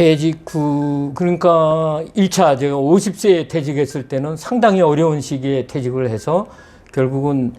퇴직 후 그러니까 1차 제가 50세에 퇴직했을 때는 상당히 어려운 시기에 퇴직을 해서 결국은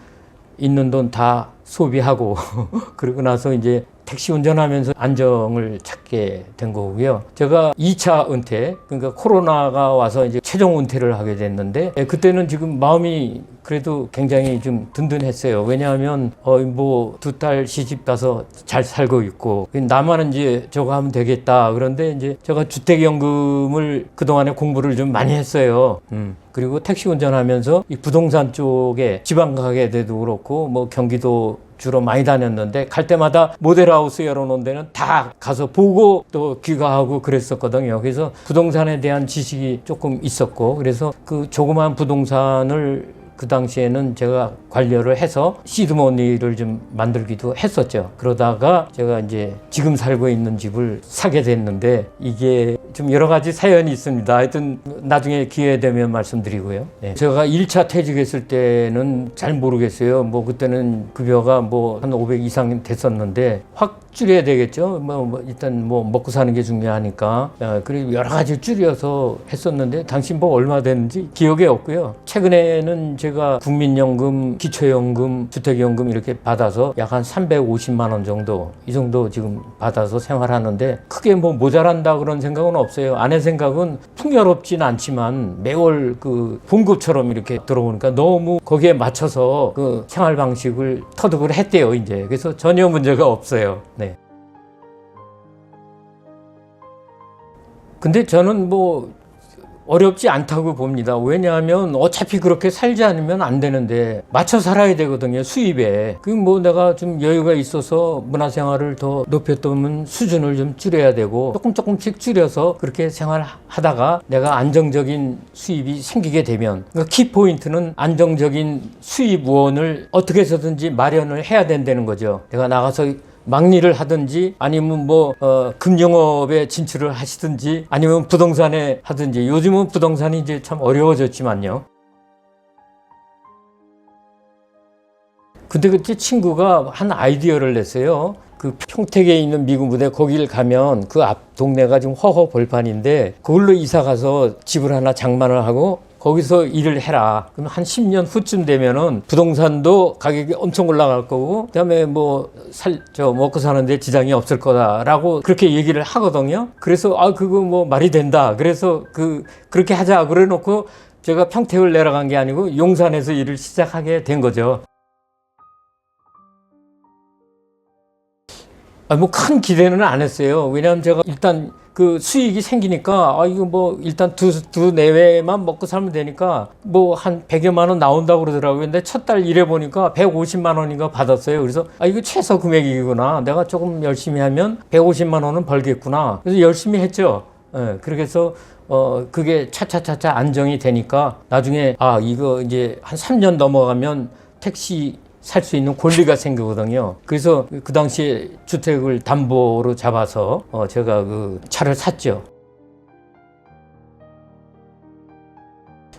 있는 돈 다 소비하고 그러고 나서 이제 택시 운전하면서 안정을 찾게 된 거고요. 제가 2차 은퇴, 그러니까 코로나가 와서 이제 최종 은퇴를 하게 됐는데 예, 그때는 지금 마음이 그래도 굉장히 좀 든든했어요. 왜냐하면 어 뭐 두 딸 시집 가서 잘 살고 있고 나만은 이제 저거 하면 되겠다. 그런데 이제 제가 주택연금을 그 동안에 공부를 좀 많이 했어요. 음. 그리고 택시 운전하면서 이 부동산 쪽에 지방 가게 돼도 그렇고 뭐 경기도 주로 많이 다녔는데 갈 때마다 모델하우스 열어놓은 데는 다 가서 보고 또 귀가하고 그랬었거든요. 그래서 부동산에 대한 지식이 조금 있었고 그래서 그 조그만 부동산을 그 당시에는 제가 관리를 해서 시드머니를 좀 만들기도 했었죠. 그러다가 제가 이제 지금 살고 있는 집을 사게 됐는데 이게 좀 여러 가지 사연이 있습니다. 하여튼 나중에 기회 되면 말씀드리고요. 네. 제가 1차 퇴직했을 때는 잘 모르겠어요. 뭐 그때는 급여가 뭐 한 500 이상 됐었는데 확 줄여야 되겠죠. 뭐, 뭐 일단 뭐 먹고 사는 게 중요하니까. 어, 그리고 여러 가지 줄여서 했었는데 당신 뭐 얼마 됐는지 기억이 없고요. 최근에는 제가 국민연금, 기초연금, 주택연금 이렇게 받아서 약 한 350만 원 정도 이 정도 지금 받아서 생활하는데 크게 뭐 모자란다 그런 생각은 없어요. 아내 생각은 풍요롭진 않지만 매월 그 봉급처럼 이렇게 들어오니까 너무 거기에 맞춰서 그 생활 방식을 터득을 했대요, 이제. 그래서 전혀 문제가 없어요. 네. 근데 저는 뭐 어렵지 않다고 봅니다. 왜냐하면 어차피 그렇게 살지 않으면 안 되는데 맞춰 살아야 되거든요. 수입에. 그 뭐 내가 좀 여유가 있어서 문화생활을 더 높였다면 수준을 좀 줄여야 되고 조금 조금씩 줄여서 그렇게 생활하다가 내가 안정적인 수입이 생기게 되면 그러니까 키포인트는 안정적인 수입 원을 어떻게 해서든지 마련을 해야 된다는 거죠. 내가 나가서 막리를 하든지 아니면 뭐 어, 금융업에 진출을 하시든지 아니면 부동산에 하든지 요즘은 부동산이 이제 참 어려워졌지만요. 근데 그때 친구가 한 아이디어를 냈어요. 그 평택에 있는 미군 부대 거기를 가면 그 앞 동네가 지금 허허 벌판인데 그걸로 이사 가서 집을 하나 장만을 하고 거기서 일을 해라. 그럼 한 10년 후쯤 되면은 부동산도 가격이 엄청 올라갈 거고, 그 다음에 뭐 살, 저 먹고 사는데 지장이 없을 거다라고 그렇게 얘기를 하거든요. 그래서 아, 그거 뭐 말이 된다. 그래서 그, 그렇게 하자. 그래 놓고 제가 평택을 내려간 게 아니고 용산에서 일을 시작하게 된 거죠. 아, 뭐 큰 기대는 안 했어요. 왜냐하면 제가 일단 그 수익이 생기니까 아 이거 뭐 일단 두 두 내외만 먹고 살면 되니까 뭐 한 100여만 원 나온다고 그러더라고요. 근데 첫 달 일해 보니까 150만 원인가 받았어요. 그래서 아 이거 최소 금액이구나. 내가 조금 열심히 하면 150만 원은 벌겠구나. 그래서 열심히 했죠. 예, 그렇게 해서 어 그게 차차차차 안정이 되니까 나중에 아 이거 이제 한 3년 넘어가면 택시 살 수 있는 권리가 생기거든요. 그래서 그 당시에 주택을 담보로 잡아서 어 제가 그 차를 샀죠.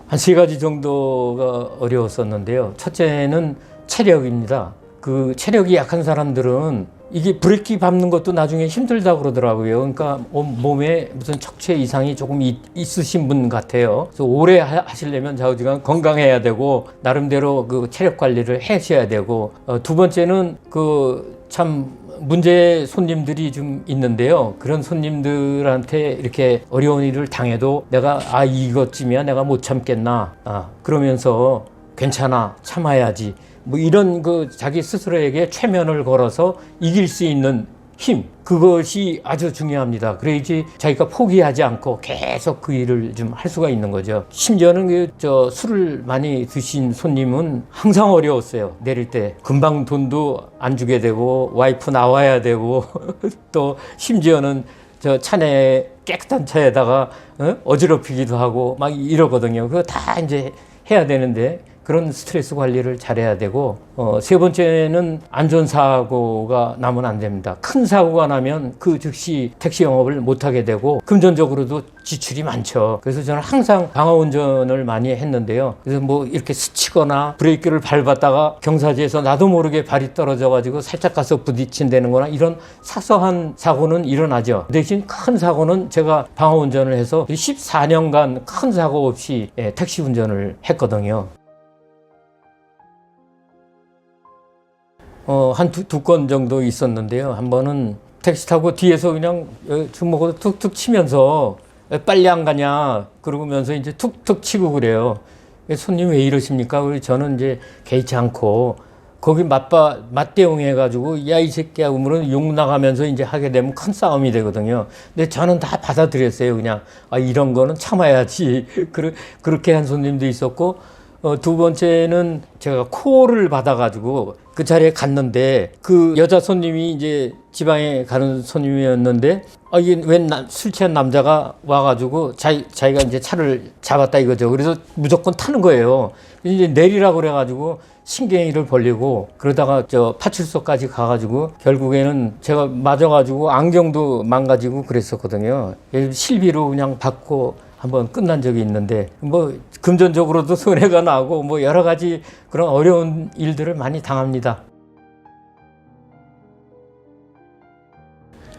한 세 가지 정도가 어려웠었는데요. 첫째는 체력입니다. 그 체력이 약한 사람들은 이게 브레이크 밟는 것도 나중에 힘들다 그러더라고요. 그러니까 몸에 무슨 척추 이상이 조금 있, 있으신 분 같아요. 그래서 오래 하시려면 좌우지간 건강해야 되고 나름대로 그 체력 관리를 하셔야 되고 어, 두 번째는 그참 문제 손님들이 좀 있는데요. 그런 손님들한테 이렇게 어려운 일을 당해도 내가 아 이것쯤이야 내가 못 참겠나 아 그러면서 괜찮아 참아야지 뭐 이런 그 자기 스스로에게 최면을 걸어서 이길 수 있는 힘 그것이 아주 중요합니다. 그래야지 자기가 포기하지 않고 계속 그 일을 좀 할 수가 있는 거죠. 심지어는 그저 술을 많이 드신 손님은 항상 어려웠어요. 내릴 때 금방 돈도 안 주게 되고 와이프 나와야 되고 또 심지어는 저 차내 깨끗한 차에다가 어? 어지럽히기도 하고 막 이러거든요. 그거 다 이제 해야 되는데 그런 스트레스 관리를 잘해야 되고 어, 세 번째는 안전 사고가 나면 안 됩니다. 큰 사고가 나면 그 즉시 택시 영업을 못 하게 되고 금전적으로도 지출이 많죠. 그래서 저는 항상 방어 운전을 많이 했는데요. 그래서 뭐 이렇게 스치거나 브레이크를 밟았다가 경사지에서 나도 모르게 발이 떨어져 가지고 살짝 가서 부딪힌다는 거나 이런 사소한 사고는 일어나죠. 대신 큰 사고는 제가 방어 운전을 해서 14년간 큰 사고 없이 예, 택시 운전을 했거든요. 어, 한두 건 정도 있었는데요. 한 번은 택시 타고 뒤에서 그냥 어, 주먹으로 툭툭 치면서 왜 빨리 안 가냐 그러면서 이제 툭툭 치고 그래요. 손님 왜 이러십니까? 저는 이제 개의치 않고 거기 맞바 맞대응해 가지고 야 이 새끼야 그러면 욕 나가면서 이제 하게 되면 큰 싸움이 되거든요. 근데 저는 다 받아들였어요. 그냥 아 이런 거는 참아야지. 그렇게 한 손님도 있었고 어, 두 번째는 제가 콜을 받아가지고 그 자리에 갔는데 그 여자 손님이 이제 지방에 가는 손님이었는데 아, 이게 웬 술 취한 남자가 와가지고 자기, 자기가 이제 차를 잡았다 이거죠. 그래서 무조건 타는 거예요. 이제 내리라고 그래가지고 신경이를 벌리고 그러다가 저 파출소까지 가가지고 결국에는 제가 맞아가지고 안경도 망가지고 그랬었거든요. 실비로 그냥 받고 한번 끝난 적이 있는데 뭐 금전적으로도 손해가 나고 뭐 여러 가지 그런 어려운 일들을 많이 당합니다.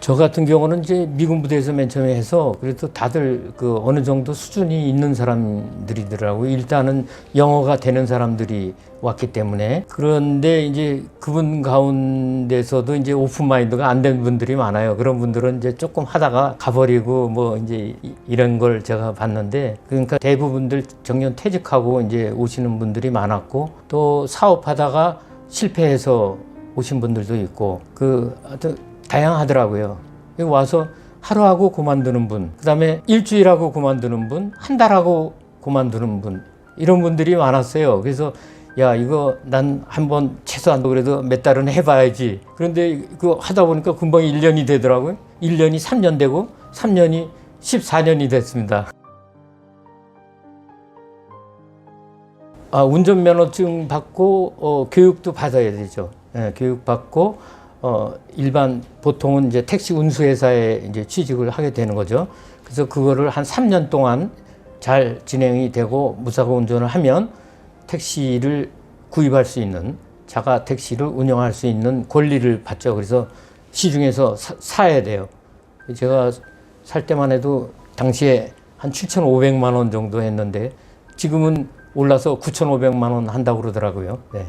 저 같은 경우는 이제 미군 부대에서 맨 처음에 해서 그래도 다들 그 어느 정도 수준이 있는 사람들이더라고요. 일단은 영어가 되는 사람들이 왔기 때문에 그런데 이제 그분 가운데서도 이제 오픈 마인드가 안 된 분들이 많아요. 그런 분들은 이제 조금 하다가 가버리고 뭐 이제 이- 이런 걸 제가 봤는데 그러니까 대부분들 정년 퇴직하고 이제 오시는 분들이 많았고 또 사업하다가 실패해서 오신 분들도 있고 그 하여튼 다양하더라고요. 와서 하루하고 그만두는 분, 그 다음에 일주일하고 그만두는 분, 한 달하고 그만두는 분, 이런 분들이 많았어요. 그래서 야, 이거 난 한번 최소한 그래도 몇 달은 해봐야지. 그런데 그 하다 보니까 금방 1년이 되더라고요. 1년이 3년 되고, 3년이 14년이 됐습니다. 아, 운전면허증 받고 어, 교육도 받아야 되죠. 예, 교육 받고 어, 일반 보통은 이제 택시 운수회사에 이제 취직을 하게 되는 거죠. 그래서 그거를 한 3년 동안 잘 진행이 되고 무사고 운전을 하면 택시를 구입할 수 있는 자가 택시를 운영할 수 있는 권리를 받죠. 그래서 시중에서 사, 사야 돼요. 제가 살 때만 해도 당시에 한 7,500만 원 정도 했는데 지금은 올라서 9,500만 원 한다고 그러더라고요. 네.